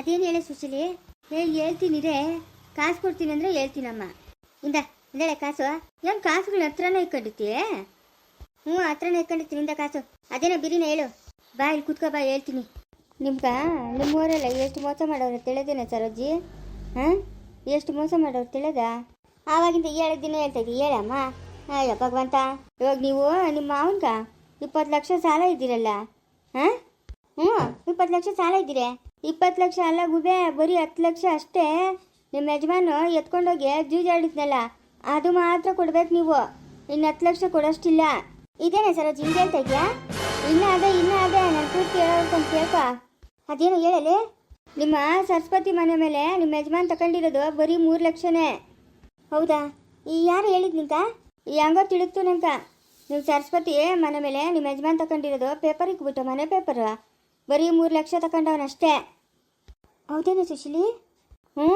ಅದೇನು ಹೇಳೆ ಸುಶೀಲಿ? ಹೇಳಿ ಹೇಳ್ತೀನಿ ರೇ ಕಾಸು ಕೊಡ್ತೀನಿ ಅಂದರೆ ಹೇಳ್ತೀನಮ್ಮ. ಇಂದ ಇಂದಳೆ ಕಾಸು. ಏನು ಕಾಸುಗಳ ಹತ್ರನೇ ಇಟ್ಕೊಂಡಿರ್ತೀಯ ಹ್ಞೂ, ಹತ್ರನೇ ಇಟ್ಕೊಂಡಿರ್ತೀನಿ ಇಂದ ಕಾಸು. ಅದೇನೋ ಬಿರಿನ ಹೇಳು. ಬಾ, ಇಲ್ಲಿ ಕುತ್ಕೋ, ಬಾ, ಹೇಳ್ತೀನಿ. ನಿಮ್ಗ? ನಿಮ್ಮೂರೆಲ್ಲ ಎಷ್ಟು ಮೋಸ ಮಾಡೋರು ತಿಳಿದೇನೆ ಸರೋಜಿ? ಹಾಂ? ಎಷ್ಟು ಮೋಸ ಮಾಡೋರು ತಿಳಿದ? ಆವಾಗಿಂದ ಏಳು ದಿನ ಹೇಳ್ತಾ ಇದ್ದೀವಿ ಹೇಳಮ್ಮ. ಅಯ್ಯೋ, ಭಗವಂತ. ಇವಾಗ ನೀವು ನಿಮ್ಮ ಮಾವನ್ಗ ಇಪ್ಪತ್ತು ಲಕ್ಷ ಸಾಲ ಇದ್ದೀರಲ್ಲ? ಹಾಂ? ಹ್ಞೂ, ಇಪ್ಪತ್ತು ಲಕ್ಷ ಸಾಲ ಇದ್ದೀರಿ? ಇಪ್ಪತ್ತು ಲಕ್ಷ ಅಲ್ಲ ಗುಬೆ, ಬರೀ ಹತ್ತು ಲಕ್ಷ ಅಷ್ಟೇ. ನಿಮ್ಮ ಯಜಮಾನು ಎತ್ಕೊಂಡೋಗಿ ಜೂಜಾಡಿದ್ನಲ್ಲ ಅದು ಮಾತ್ರ ಕೊಡ್ಬೇಕು ನೀವು. ಇನ್ನು ಹತ್ತು ಲಕ್ಷ ಕೊಡೋಷ್ಟಿಲ್ಲ. ಇದೇನೆ ಸರ್ ಜಿಂಗೆ ಹೇಳ್ತಾ ಇದೆಯಾ ಇನ್ನ ಅದೇ ಇನ್ನ ಅದೇ ನಾನು ಪೂರ್ತಿ ಹೇಳ್ಕೊಂಡು ಕೇಳಪ್ಪ ಅದೇನು ಹೇಳಲಿ? ನಿಮ್ಮ ಸರಸ್ವತಿ ಮನೆ ಮೇಲೆ ನಿಮ್ಮ ಯಜಮಾನ್ ತಗೊಂಡಿರೋದು ಬರೀ ಮೂರು ಲಕ್ಷನೇ. ಹೌದಾ? ಈ ಯಾರು ಹೇಳಿದ್ ನಿಂಕ ಈ ಹಂಗೋ ತಿಳಿತು ನಂಕ ನಿಮ್ಮ ಸರಸ್ವತಿ ಮನೆ ಮೇಲೆ ನಿಮ್ಮ ಯಜಮಾನ್ ತಗೊಂಡಿರೋದು ಪೇಪರ್ ಇಕ್ಬಿಟ್ಟು ಮನೆ ಪೇಪರ್? ಬರೀ ಮೂರು ಲಕ್ಷ ತಗೊಂಡವನಷ್ಟೇ ಹೌದೇನು ಸುಶೀಲಿ? ಹ್ಞೂ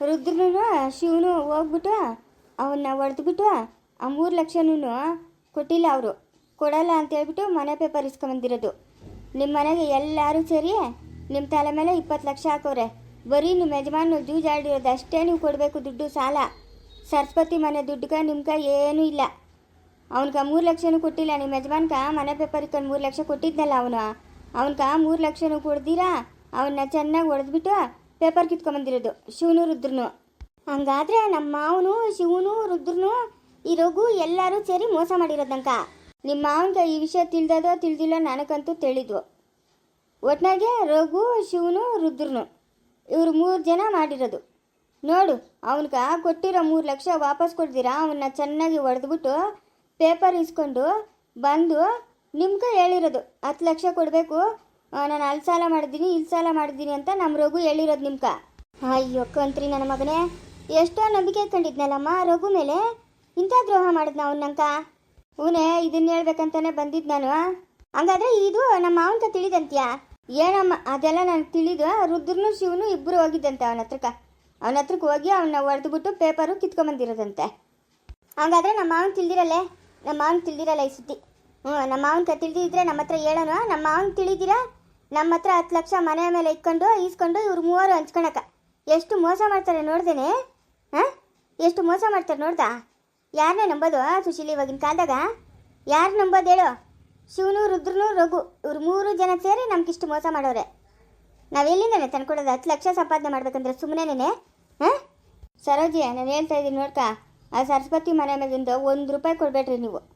ರುದ್ರನು ಶಿವನು ಹೋಗ್ಬಿಟ್ಟು ಅವನ್ನ ಹೊಡೆದ್ಬಿಟ್ಟು ಆ ಮೂರು ಲಕ್ಷನೂ ಕೊಟ್ಟಿಲ್ಲ ಅವರು. ಕೊಡಲ್ಲ ಅಂತ ಹೇಳ್ಬಿಟ್ಟು ಮನೆ ಪೇಪರ್ ಇಸ್ಕೊಂಬಂದಿರೋದು. ನಿಮ್ಮ ಮನೆಗೆ ಎಲ್ಲರೂ ಸೇರಿ ನಿಮ್ಮ ತಲೆ ಮೇಲೆ ಇಪ್ಪತ್ತು ಲಕ್ಷ ಹಾಕೋರೆ. ಬರೀ ನಿಮ್ಮ ಯಜಮಾನು ಜೂಜಾಡಿರೋದು ಅಷ್ಟೇ ನೀವು ಕೊಡಬೇಕು ದುಡ್ಡು ಸಾಲ. ಸರಸ್ವತಿ ಮನೆ ದುಡ್ಡುಗ ನಿಮ್ಗೆ ಏನೂ ಇಲ್ಲ. ಅವನ್ಗ ಮೂರು ಲಕ್ಷನೂ ಕೊಟ್ಟಿಲ್ಲ ನಿಮ್ಮ ಯಜಮಾನ್ಗ ಮನೆ ಪೇಪರ್ ಇಕ್ಕೊಂಡು ಮೂರು ಲಕ್ಷ ಕೊಟ್ಟಿದ್ನಲ್ಲ ಅವನು. ಅವನ್ಕ ಮೂರು ಲಕ್ಷನೂ ಕೊಡ್ದಿರಾ? ಅವನ್ನ ಚೆನ್ನಾಗಿ ಹೊಡೆದ್ಬಿಟ್ಟು ಪೇಪರ್ ಕಿತ್ಕೊಂಬಂದಿರೋದು, ಶಿವನು ರುದ್ರನು. ಹಂಗಾದ್ರೆ ನಮ್ಮ ಮಾವನು, ಶಿವನು, ರುದ್ರನು ಈ ರಘು ಎಲ್ಲರೂ ಸೇರಿ ಮೋಸ ಮಾಡಿರೋದಂಕ ನಿಮ್ಮ ಮಾವನ್ಗೆ ಈ ವಿಷಯ ತಿಳಿದದೋ ತಿಳಿದಿಲ್ಲ ನನಗಂತೂ ತಿಳಿದ್ವು ಒಟ್ನಾಗೆ ರಘು, ಶಿವನು, ರುದ್ರನು ಇವರು ಮೂರು ಜನ ಮಾಡಿರೋದು. ನೋಡು ಅವನ್ಗೆ ಕೊಟ್ಟಿರೋ ಮೂರು ಲಕ್ಷ ವಾಪಸ್ ಕೊಡ್ದಿರಾ? ಅವನ್ನ ಚೆನ್ನಾಗಿ ಹೊಡೆದ್ಬಿಟ್ಟು ಪೇಪರ್ ಇಸ್ಕೊಂಡು ಬಂದು ನಿಮ್ಗೆ ಹೇಳಿರೋದು. ಹತ್ತು ಲಕ್ಷ ಕೊಡಬೇಕು. ನಾನು ಅಲ್ಲಿ ಸಾಲ ಮಾಡಿದ್ದೀನಿ, ಇಲ್ಲಿ ಸಾಲ ಮಾಡಿದ್ದೀನಿ ಅಂತ ನಮ್ಮ ರಘು ಹೇಳಿರೋದು ನಿಮ್ಗೆ. ಅಯ್ಯೋ, ಕಂತ್ರಿ ನನ್ನ ಮಗನೇ. ಎಷ್ಟೋ ನಂಬಿಕೆ ಕಂಡಿದ್ನಲ್ಲಮ್ಮ ರಘು ಮೇಲೆ. ಇಂಥ ದ್ರೋಹ ಮಾಡಿದ್ನ ಅವನಂಕ ಹೂನೆ ಇದನ್ನ ಹೇಳ್ಬೇಕಂತಾನೆ ಬಂದಿದ್ದು ನಾನು. ಹಂಗಾದ್ರೆ ಇದು ನಮ್ಮ ಮಾವನ್ಕ ತಿಳಿದಂತ್ಯಾ? ಏನಮ್ಮ, ಅದೆಲ್ಲ ನಾನು ತಿಳಿದು ರುದ್ರನು ಶಿವನು ಇಬ್ಬರು ಹೋಗಿದ್ದಂತೆ ಅವನ ಹತ್ರಕ್ಕ. ಅವನ ಹತ್ರಕ್ಕೆ ಹೋಗಿ ಅವನ್ನ ಹೊಡೆದ್ಬಿಟ್ಟು ಪೇಪರು ಕಿತ್ಕೊಂಡ್ಬಂದಿರೋದಂತೆ ಹಂಗಾದ್ರೆ ನಮ್ಮ ಮಾವನ್ ತಿಳಿದಿರಲ್ಲೇ? ನಮ್ಮ ಮಾವನ್ ತಿಳಿದಿರಲ್ಲ ಈ ಸುದ್ದಿ? ಹ್ಞೂ ನಮ್ಮ ಮಾವನ್ಕ ತಿಳಿದಿದ್ರೆ ನಮ್ಮ ಹತ್ರ ಹೇಳೋಣ. ನಮ್ಮ ಮಾವನ್ ತಿಳಿದಿರಾ? ನಮ್ಮ ಹತ್ರ ಹತ್ತು ಲಕ್ಷ ಮನೆ ಮೇಲೆ ಇಟ್ಕೊಂಡು, ಈಸ್ಕೊಂಡು ಇವ್ರು ಮೂವರು ಹಂಚ್ಕೊಳಕ. ಎಷ್ಟು ಮೋಸ ಮಾಡ್ತಾರೆ ನೋಡ್ದೇನೆ? ಹಾಂ? ಎಷ್ಟು ಮೋಸ ಮಾಡ್ತಾರೆ ನೋಡ್ದಾ? ಯಾರನ್ನೇ ನಂಬೋದು ಸುಶೀಲಿ ಇವಾಗಿನ ಕಾಲದಾಗ? ಯಾರು ನಂಬೋದು ಹೇಳು. ಶಿವನು, ರುದ್ರನು, ರಘು, ಇವ್ರು ಮೂರು ಜನ ಸೇರಿ ನಮ್ಗಿಷ್ಟು ಮೋಸ ಮಾಡೋರೆ. ನಾವೆಲ್ಲಿಂದನೇ ತಂದ್ಕೊಡೋದು ಹತ್ತು ಲಕ್ಷ ಸಂಪಾದನೆ ಮಾಡ್ಬೇಕಂದ್ರೆ ಸುಮ್ಮನೆನೇ ಹಾಂ? ಸರೋಜಿ ನಾನು ಹೇಳ್ತಾ ಇದ್ದೀನಿ ನೋಡ್ಕ. ಆ ಸರಸ್ವತಿ ಮನೆ ಮೇಲಿಂದ ಒಂದು ರೂಪಾಯಿ ಕೊಡ್ಬೇಡ್ರಿ ನೀವು.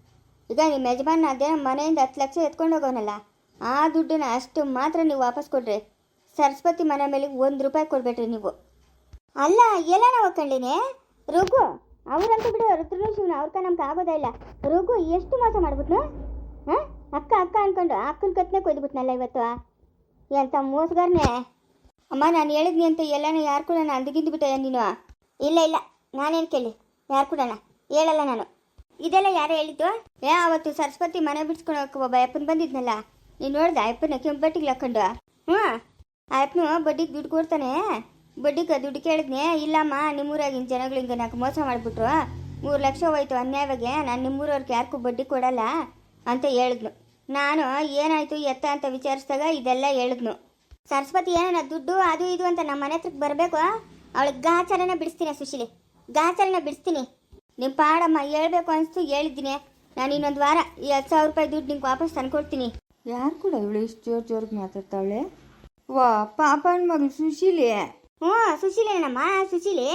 ಈಗ ನಿಮ್ಮ ಯಜಮಾನ ಅದೇ ಮನೆಯಿಂದ ಹತ್ತು ಲಕ್ಷ ಎತ್ಕೊಂಡು ಹೋಗೋನಲ್ಲ, ಆ ದುಡ್ಡನ್ನ ಅಷ್ಟು ಮಾತ್ರ ನೀವು ವಾಪಸ್ ಕೊಡ್ರಿ ಸರಸ್ವತಿ ಮನೆ ಮೇಲೆ ಒಂದು ರೂಪಾಯಿ ಕೊಡ್ಬೇಡ್ರಿ ನೀವು. ಅಲ್ಲ ಎಲ್ಲ ನಾವು ಹಾಕೊಂಡಿನಿ ರಘು, ಅವ್ರಂತೂ ಬಿಡು ರುದ್ರನು ಶಿವನ ಅವ್ರಕ ನಮ್ಗೆ ಆಗೋದೇ ಇಲ್ಲ. ರಘು, ಎಷ್ಟು ಮೋಸ ಮಾಡ್ಬಿಟ್ನು? ಹಾಂ? ಅಕ್ಕ ಅಕ್ಕ ಅನ್ಕೊಂಡು ಅಕ್ಕನ ಕತ್ನೆ ಕೊಯ್ದುಬಿಟ್ನಲ್ಲ ಇವತ್ತು? ಎಂತ ಮೋಸಗಾರನೇ? ಅಮ್ಮ, ನಾನು ಹೇಳಿದ್ನಿ ಅಂತ ಎಲ್ಲನೂ ಯಾರು ಕೂಡ ನಾನು ಅಂದಿಗಿಂದು ಬಿಟ್ಟೆ ನೀನು. ಇಲ್ಲ ಇಲ್ಲ, ನಾನೇನು ಕೇಳಿ ಯಾರು ಕೂಡ ಹೇಳಲ್ಲ ನಾನು. ಇದೆಲ್ಲ ಯಾರು ಹೇಳಿದ್ದು? ಏ, ಅವತ್ತು ಸರಸ್ವತಿ ಮನೆ ಬಿಡ್ಸ್ಕೊಂಡು ಹೋಗಕ್ಕೆ ಒಬ್ಬ ಅಪ್ಪನ ಬಂದಿದ್ನಲ್ಲ. ನೀನು ನೋಡ್ದೆ ಅಯ್ಯಪ್ಪನ ಕೆಂಪಟ್ಟಿಗೆ ಹಾಕೊಂಡು? ಹ್ಞೂ ಅಯ್ಯಪ್ಪನು ಬಡ್ಡಿಗೆ ದುಡ್ಡು ಕೊಡ್ತಾನೆ. ಬಡ್ಡಿಗೆ ದುಡ್ಡು ಕೇಳಿದ್ನೆ, ಇಲ್ಲಮ್ಮ, ನಿಮ್ಮೂರಾಗಿನ ಜನಗಳು ಹಿಂಗೆ ನಾಲ್ಕು ಮೋಸ ಮಾಡಿಬಿಟ್ರು. ಮೂರು ಲಕ್ಷ ಹೋಯ್ತು ಅನ್ಯಾಯವಾಗಿ, ನಾನು ನಿಮ್ಮೂರವ್ರಿಗೆ ಯಾರಿಗೂ ಬಡ್ಡಿ ಕೊಡಲ್ಲ ಅಂತ ಹೇಳಿದ್ನು. ನಾನು ಏನಾಯ್ತು, ಎತ್ತ ಅಂತ ವಿಚಾರಿಸಿದಾಗ ಇದೆಲ್ಲ ಹೇಳಿದ್ನು. ಸರಸ್ವತಿ ಏನೋ ದುಡ್ಡು ಅದು ಇದು ಅಂತ ನಮ್ಮ ಮನೆ ಹತ್ರಕ್ಕೆ ಬರಬೇಕು? ಅವಳಿಗೆ ಗಾಚಾರನ ಬಿಡಿಸ್ತೀನಿ ಸುಶೀಲಿ. ಗಾಚಾರನ ಬಿಡಿಸ್ತೀನಿ. ನಿಮ್ಮ ಪಾಡಮ್ಮ ಹೇಳ್ಬೇಕು ಅನಿಸ್ತು ಹೇಳಿದ್ದೀನಿ. ನಾನು ಇನ್ನೊಂದು ವಾರ ಈ ಹತ್ತು ಸಾವಿರ ರೂಪಾಯಿ ದುಡ್ಡು ನಿಂಗೆ ವಾಪಸ್ ತಂದ್ಕೊಡ್ತೀನಿ. ಯಾರು ಕೂಡ ಇವಳು ಇಷ್ಟು ಜೋರು ಜೋರಿಗೆ ಮಾತಾಡ್ತಾವಳೆ ವಾ ಪಾಪನ ಮಗಳು ಸುಶೀಲಿ. ಹ್ಞೂ ಸುಶೀಲೇನಮ್ಮ ಸುಶೀಲಿ?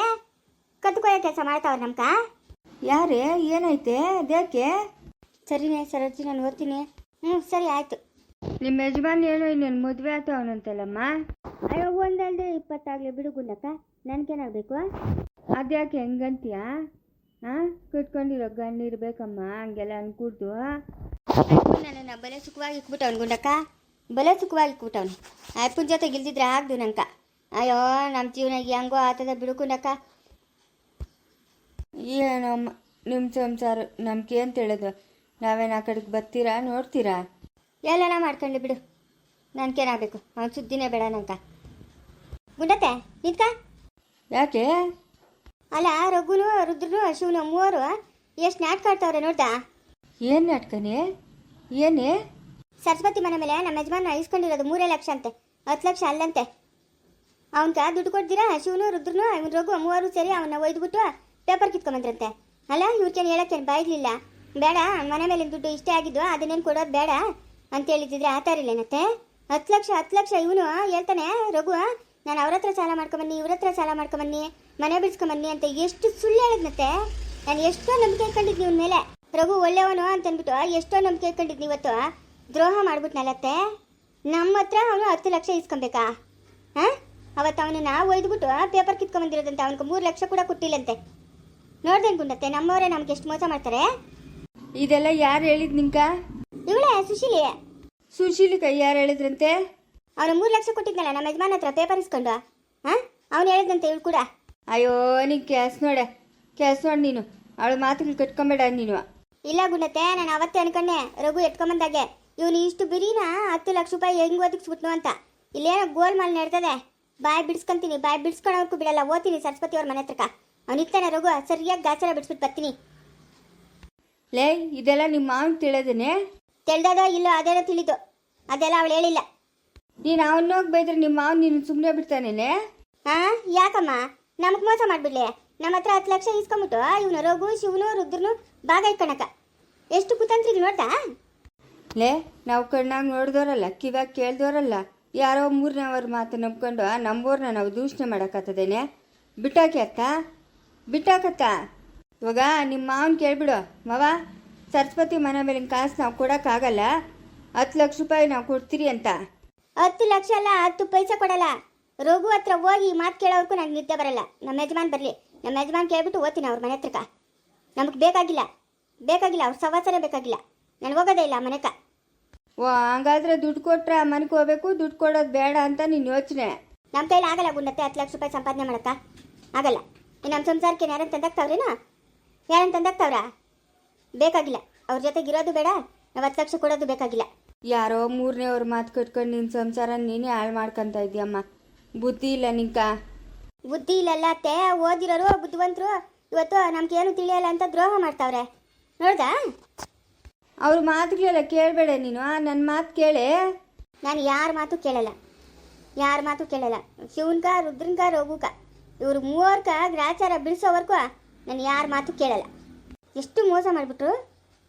ಕತ್ಕೊಳ್ಳೋ ಕೆಲಸ ಮಾಡ್ತಾವ್ರ ನಮ್ಕ? ಯಾರೇ ಏನೈತೆ ಅದಕ್ಕೆ ಸರಿನೇ ಸರೋಜಿ ನಾನು ಓದ್ತೀನಿ. ಹ್ಞೂ ಸರಿ ಆಯಿತು. ನಿಮ್ಮ ಯಜಮಾನ್ ಏನೋ ಇನ್ನೇನು ಮದುವೆ ಆತವನಂತಲ್ಲಮ್ಮ ಅಯ್ಯೋ ಒಂದಲ್ದೆ ಇಪ್ಪತ್ತಾಗಲಿ ಬಿಡು ಗುಂಡಕ್ಕ ನನಗೇನಾಗಬೇಕು ಅದ್ಯಾಕೆ ಹೆಂಗಂತೀಯ? ಹಾಂ ಕಟ್ಕೊಂಡಿರೋ ಗಂಡು ಇರ್ಬೇಕಮ್ಮ ಹಂಗೆಲ್ಲ ಅನ್ಕೂಡ್ದು ನನ್ನ ಬಲೆ ಸುಖವಾಗಿ ಇಕ್ಬಿಟ್ಟವನು ಗುಂಡಕ್ಕ. ಬಲೆ ಸುಖವಾಗಿ ಇಕ್ಬಿಟ್ಟವನು ಅಪ್ಪನ ಜೊತೆ ಗಿಲ್ದಿದ್ರೆ ಆಗ್ದು ನಂಕ. ಅಯ್ಯೋ ನಮ್ಮ ಜೀವನ ಹೆಂಗೋ ಆತದ ಬಿಡು ಗುಂಡಕ್ಕ. ಏನಮ್ಮ ನಿಮ್ಮ ಸಂಸಾರ ನಮ್ಗೆ ಅಂತ ಹೇಳೋದು ನಾವೇನು ಆ ಕಡೆಗೆ ಬರ್ತೀರಾ ನೋಡ್ತೀರಾ? ಎಲ್ಲನ ಮಾಡ್ಕೊಂಡು ಬಿಡು. ನನ್ಗೇನಾಗಬೇಕು ಅವ್ನು ಸುದ್ದಿನೇ ಬೇಡ ನಂಕ. ಗುಂಡತ್ತೆ ನಿಂತ್ಕ. ಯಾಕೆ? ಅಲ್ಲ ರಘುನು ರುದ್ರನು ಶಿವನು ಮೂವರು ಎಷ್ಟು ನಾಟಕ ಆಡ್ತಾವ್ರೆ ನೋಡ್ದಾ ಏನು ನಾಟಕನೇ? ಏನೇ? ಸರಸ್ವತಿ ಮನೆ ಮೇಲೆ ನಮ್ಮ ಯಜಮಾನ ಇಸ್ಕೊಂಡಿರೋದು ಮೂರೇ ಲಕ್ಷ ಅಂತೆ ಹತ್ತು ಲಕ್ಷ ಅಲ್ಲಂತೆ. ಅವನ್ಕ ದುಡ್ಡು ಕೊಡ್ತೀರಾ? ಶಿವನು ರುದ್ರನು ಅವ್ನ ರಘು ಮೂವರು ಸೇರಿ ಅವನ್ನ ಒಯ್ದುಬಿಟ್ಟು ಪೇಪರ್ ಕಿತ್ಕೊಂಬಂದ್ರಂತೆ. ಅಲ್ಲ ಇವ್ರಿಗೇನು ಹೇಳಕ್ಕೇನು ಬಾಯ್ಲಿಲ್ಲ ಬೇಡ ಮನೆ ಮೇಲಿನ ದುಡ್ಡು ಇಷ್ಟೇ ಆಗಿದ್ದು ಅದನ್ನೇನು ಕೊಡೋದು ಬೇಡ ಅಂತ ಹೇಳಿದ್ರೆ ಆ ಥರ ಇಲ್ಲೇನತ್ತೆ? ಹತ್ತು ಲಕ್ಷ ಹತ್ತು ಲಕ್ಷ ಇವನು ಹೇಳ್ತಾನೆ ರಘು ನಾನು ಅವ್ರ ಹತ್ರ ಸಾಲ ಮಾಡ್ಕೊಂಬನ್ನಿ ಇವ್ರ ಹತ್ರ ಸಾಲ ಮಾಡ್ಕೊಂಬನ್ನಿ ಮನೆ ಬಿಡ್ಸ್ಕೊಂಬನ್ನಿ ಅಂತ ಎಷ್ಟು ಸುಳ್ಳು ಹೇಳಿದ್ನತ್ತೆ ನಾನು ಎಷ್ಟೋ ನಂಬಿಕೆ ಇಟ್ಕೊಂಡಿದ್ನಿ ನಿಮ್ಮ ಮೇಲೆ. ರಘು ಒಳ್ಳೆಯವನು ಅಂತ ಅಂದ್ಬಿಟ್ಟು ಎಷ್ಟೋ ನಂಬಿಕೆ ಇಟ್ಕೊಂಡಿದ್ನಿ ಇವತ್ತು ದ್ರೋಹ ಮಾಡ್ಬಿಟ್ನಲ್ಲತ್ತೆ ನಮ್ಮ ಹತ್ರ ಅವನು ಹತ್ತು ಲಕ್ಷ ಇಸ್ಕೊಬೇಕಾ ಹಾ ಅವತ್ತು ಅವನನ್ನ ಒಯ್ದುಬಿಟ್ಟು ಪೇಪರ್ ಕಿತ್ಕೊಂಬಂದಿರೋದಂತೆ. ಅವನಿಗೆ ಮೂರು ಲಕ್ಷ ಕೂಡ ಕೊಟ್ಟಿಲ್ಲಂತೆ. ನೋಡ್ದೇನು ಗುಂಡತ್ತೆ ನಮ್ಮವರೇ ನಮ್ಗೆ ಎಷ್ಟು ಮೋಸ ಮಾಡ್ತಾರೆ? ಇದೆಲ್ಲ ಯಾರು ಹೇಳಿದ್ ನಿಂಕ ಇವಳೇ ಸುಶೀಲಿ? ಕೈ ಯಾರು ಹೇಳಿದ್ರಂತೆ? ಅವನು ಮೂರು ಲಕ್ಷ ಕೊಟ್ಟಿದ್ನಲ್ಲ ನಮ್ಮ ಯಜಮಾನ ಹತ್ರ ಪೇಪರ್ ಇಸ್ಕೊಂಡು ಹಾ ಅವನು ಹೇಳಿದಂತೆ ಇವಳು ಕೂಡ. ಅಯ್ಯೋ ನೀನು ಕ್ಯಾಸ್ ನೋಡ. ಕ್ಯಾಸ್ ನೋಡಿ ನೀನು. ಅವಳ ಮಾತುಗಳು ಕಟ್ಕೊಂಬೇಡ ನೀನು. ಇಲ್ಲ ಗುಣತೆ ನಾನು ಅವತ್ತೇ ಅನ್ಕೊಂಡೆ. ರಘು ಎತ್ಕೊಂಬಂದಾಗೆ. ಇವನು ಇಷ್ಟು ಬಿರಿನ? ಹತ್ತು ಲಕ್ಷ ರೂಪಾಯಿ ಹೆಂಗ್ ಒದಗಿಸ್ಬಿಟ್ನು ಅಂತ. ಇಲ್ಲೇನೋ ಗೋಲ್ ಮಾಲ್ ನಡ್ತದೆ ಬಾಯ್ ಬಿಡಿಸ್ಕೊಂತೀನಿ. ಬಾಯ್ ಬಿಡಿಸ್ಕೊಳೋರ್ಗೂ ಬಿಡಲ್ಲ. ಓದ್ತೀನಿ ಸರಸ್ವತಿ ಅವ್ರ ಮನೆ ಹತ್ರಕ ಅವನಿತ್ತಾನೆ ರಘು. ಸರಿಯಾಗಿ ಗಾಚಾರ ಬಿಡಿಸ್ಬಿಟ್ಟು ಬರ್ತೀನಿ. ಲೇ ಇದೆಲ್ಲ ನಿಮ್ಮ ಮಾವನ್ ತಿಳಿದೇನೆ ತಿಳ್ದದ ಇಲ್ಲೋ ಅದೇನೋ ತಿಳಿದು. ಅದೆಲ್ಲ ಅವಳು ಹೇಳಿಲ್ಲ. ನೀನು ಅವನೋಗಿ ಬೈದ್ರೆ ನಿಮ್ಮ ಮಾವನ್ ನೀನು ಸುಮ್ಮನೆ ಬಿಡ್ತಾನೇನೆ ಹಾ ಯಾಕಮ್ಮ? ನಮಗ್ ಮೋಸ ಮಾಡ್ಬಿಡ್ಲಿ. ನಮ್ಮ ಹತ್ರ ಹತ್ತು ಲಕ್ಷ ಇಸ್ಕೊಂಬಿಟ್ಟು ಇವನು ರಘು ಶಿವನು ರುದ್ರನು ಭಾಗ ಇಟ್ಕೊಳಕ ಎಷ್ಟು ಕುತಂತ್ರಿಗೆ ನೋಡ್ತಾ? ಲೇ ನಾವು ಕಣ್ಣಾಗ ನೋಡಿದವರಲ್ಲ ಕಿವ್ಯಾಗ ಕೇಳ್ದವರಲ್ಲ ಯಾರೋ ಮೂರನೇವ್ರ ಮಾತು ನಂಬ್ಕೊಂಡು ನಮ್ಮೂರನ್ನ ನಾವು ದೂಷಣೆ ಮಾಡಕತ್ತದೇನೆ ಬಿಟ್ಟಾಕಿ ಅತ್ತ? ಬಿಟ್ಟಾಕತ್ತ? ಇವಾಗ ನಿಮ್ಮ ಮಾವನ್ ಕೇಳ್ಬಿಡು. ಮಾವ ಸರಸ್ವತಿ ಮನೆ ಮೇಲಿನ ಕಾಸು ನಾವು ಕೊಡೋಕ್ಕಾಗಲ್ಲ ಹತ್ತು ಲಕ್ಷ ರೂಪಾಯಿ ನಾವು ಕೊಡ್ತೀರಿ ಅಂತ. ಹತ್ತು ಲಕ್ಷ ಅಲ್ಲ ಹತ್ತು ಪೈಸೆ ಕೊಡಲ್ಲ. ರಘು ಹತ್ರ ಹೋಗಿ ಮಾತು ಕೇಳೋರ್ಗೂ ನನಗೆ ನಿದ್ದೆ ಬರಲ್ಲ. ನಮ್ಮ ಯಜಮಾನ್ ಬರಲಿ. ನಮ್ಮ ಯಜಮಾನ್ ಕೇಳ್ಬಿಟ್ಟು ಓದ್ತೀನಿ ಅವ್ರ ಮನೆ ಹತ್ರಕ ನಮಗೆ ಬೇಕಾಗಿಲ್ಲ. ಬೇಕಾಗಿಲ್ಲ ಅವ್ರ ಸವಾಸರೇ ಬೇಕಾಗಿಲ್ಲ. ನಾನು ಹೋಗೋದೇ ಇಲ್ಲ ಮನೆಕ ಓ ಹಂಗಾದ್ರೆ ದುಡ್ಡು ಕೊಟ್ರೆ ಆ ಮನೆಗೆ ಹೋಗ್ಬೇಕು ದುಡ್ಡು ಕೊಡೋದು ಬೇಡ ಅಂತ ನೀನು ಯೋಚನೆ. ನಮ್ಮ ಕೈಲಿ ಆಗಲ್ಲ ಗುಂಡತ್ತೆ ಹತ್ತು ಲಕ್ಷ ರೂಪಾಯಿ ಸಂಪಾದನೆ ಮಾಡಕ್ಕ. ಆಗಲ್ಲ. ನಮ್ಮ ಸಂಸಾರಕ್ಕೆ ಯಾರನ್ನ ತಂದಾಕ್ತಾವ್ರೇನೋ ಯಾರನ್ನ ತಂದಾಗ್ತಾವ್ರಾ ಬೇಕಾಗಿಲ್ಲ. ಅವ್ರ ಜೊತೆಗೆ ಇರೋದು ಬೇಡ ನಾವು ಹತ್ತು ಲಕ್ಷ ಕೊಡೋದು ಬೇಕಾಗಿಲ್ಲ. ಯಾರೋ ಮೂರನೇ ಅವ್ರ ಮಾತು ಕಟ್ಕೊಂಡು ನಿನ್ನ ಸಂಸಾರ ನೀನೇ ಹಾಳು ಮಾಡ್ಕೊಂತ ಇದೆಯಮ್ಮ. ಬುದ್ಧಿ ಇಲ್ಲ ನಿಂಕ. ಬುದ್ಧಿ ಇಲ್ಲಲ್ಲ ಅತ್ತೆ. ಓದಿರೋರು ಬುದ್ಧಿವಂತರು ಇವತ್ತು ನಮ್ಗೇನು ಏನು ತಿಳಿಯಲ್ಲ ಅಂತ ದ್ರೋಹ ಮಾಡ್ತಾವ್ರೆ. ನೋಡ್ದಾ? ಅವ್ರ ಮಾತುಗಳೆಲ್ಲ ಕೇಳಬೇಡ ನೀನು. ನನ್ನ ಮಾತು ಕೇಳೆ. ನಾನು ಯಾರ ಮಾತು ಕೇಳಲ್ಲ. ಯಾರ ಮಾತು ಕೇಳಲ್ಲ. ಶಿವನ್ಕ ರುದ್ರನ್ಕ ರಘುಕ. ಇವ್ರು ಮೂವರ್ಕ ಗ್ರಾಚಾರ ಬಿಡಿಸೋವರ್ಗೂ ನಾನು ಯಾರ ಮಾತು ಕೇಳಲ್ಲ. ಎಷ್ಟು ಮೋಸ ಮಾಡಿಬಿಟ್ರು.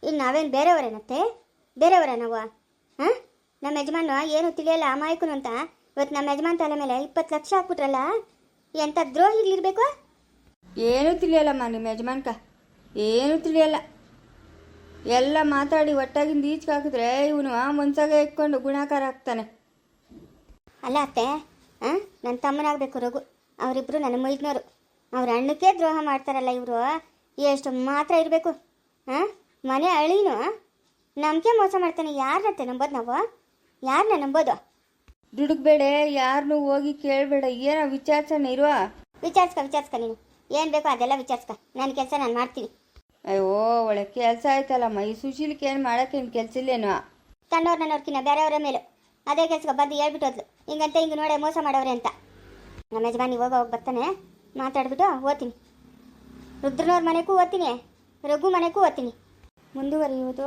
ಇನ್ನು ನಾವೇನು ಬೇರೆಯವರೇನತ್ತೆ? ಬೇರೆಯವರ ನಾವು ಹಾಂ? ನಮ್ಮ ಯಜಮಾನ ಏನು ತಿಳಿಯಲ್ಲ ಅಮಾಯಕನು ಅಂತ ಇವತ್ತು ನಮ್ಮ ಯಜಮಾನ್ ತಲೆ ಮೇಲೆ ಇಪ್ಪತ್ತು ಲಕ್ಷ ಹಾಕ್ಬಿಟ್ರಲ್ಲ ಎಂಥ ದ್ರೋಹಿಗಳಿರ್ಬೇಕು ಏನೂ ತಿಳಿಯಲ್ಲಮ್ಮ ನಿಮ್ಮ ಯಜಮಾನ್ಕ ಏನೂ ತಿಳಿಯಲ್ಲ. ಎಲ್ಲ ಮಾತಾಡಿ ಒಟ್ಟಾಗಿಂದ ಈಚೆಗೆ ಹಾಕಿದ್ರೆ ಇವನು ಮುಂಚಾಗ ಇಟ್ಕೊಂಡು ಗುಣಾಕಾರ ಆಗ್ತಾನೆ ಅಲ್ಲ ಅತ್ತೆ ಹಾಂ ನನ್ನ ತಮ್ಮನಾಗಬೇಕು ರಘು. ಅವರಿಬ್ಬರು ನನ್ನ ಮೈದ್ನವರು ಅವ್ರ ಅಣ್ಣಕ್ಕೆ ದ್ರೋಹ ಮಾಡ್ತಾರಲ್ಲ ಇವರು ಎಷ್ಟು ಮಾತ್ರ ಇರಬೇಕು? ಹಾಂ ಮನೆ ಅಳಿನು ನಮಗೆ ಮೋಸ ಮಾಡ್ತಾನೆ. ಯಾರತ್ತೆ ನಂಬೋದು ನಾವು? ಯಾರನ್ನ ನಂಬೋದು? ದುಡುಕ್ಬೇಡ ಯಾರನ್ನೂ ಹೋಗಿ ಕೇಳಬೇಡ ಏನೋ ವಿಚಾರಿಸೋಣ ಇರುವ. ವಿಚಾರಿಸ್ಕ ವಿಚಾರಿಸ್ಕ ನೀನು. ಏನು ಬೇಕೋ ಅದೆಲ್ಲ ವಿಚಾರಿಸ್ಕ. ನನ್ನ ಕೆಲಸ ನಾನು ಮಾಡ್ತೀನಿ. ಅಯ್ಯೋ ಒಳ್ಳೆ ಕೆಲಸ ಆಯ್ತಲ್ಲಮ್ಮ ಈ ಸುಶೀಲಿಗೆ ಏನು ಮಾಡೋಕ್ಕೇನು ಕೆಲಸ ಇಲ್ಲೇನೋ. ತನ್ನವ್ರು ನನ್ನವ್ರಕಿನ್ನ ಬೇರೆಯವರ ಮೇಲೆ. ಅದೇ ಕೆಲ್ಸಕ್ಕೆ ಬಂದು ಹೇಳ್ಬಿಟ್ಟು ಹೋದ್ಲು. ಹಿಂಗಂತ ಹಿಂಗೆ ನೋಡೆ ಮೋಸ ಮಾಡೋರೆ ಅಂತ. ನಮ್ಮ ಯಜಮಾನಿ ಹೋಗ ಹೋಗಿ ಬರ್ತಾನೆ. ಮಾತಾಡ್ಬಿಟ್ಟು ಓದ್ತೀನಿ ರುದ್ರನವ್ರ ಮನೆಗೂ ಓದ್ತೀನಿ ರಘು ಮನೆಗೂ ಓದ್ತೀನಿ ಮುಂದುವರಿಯುವುದು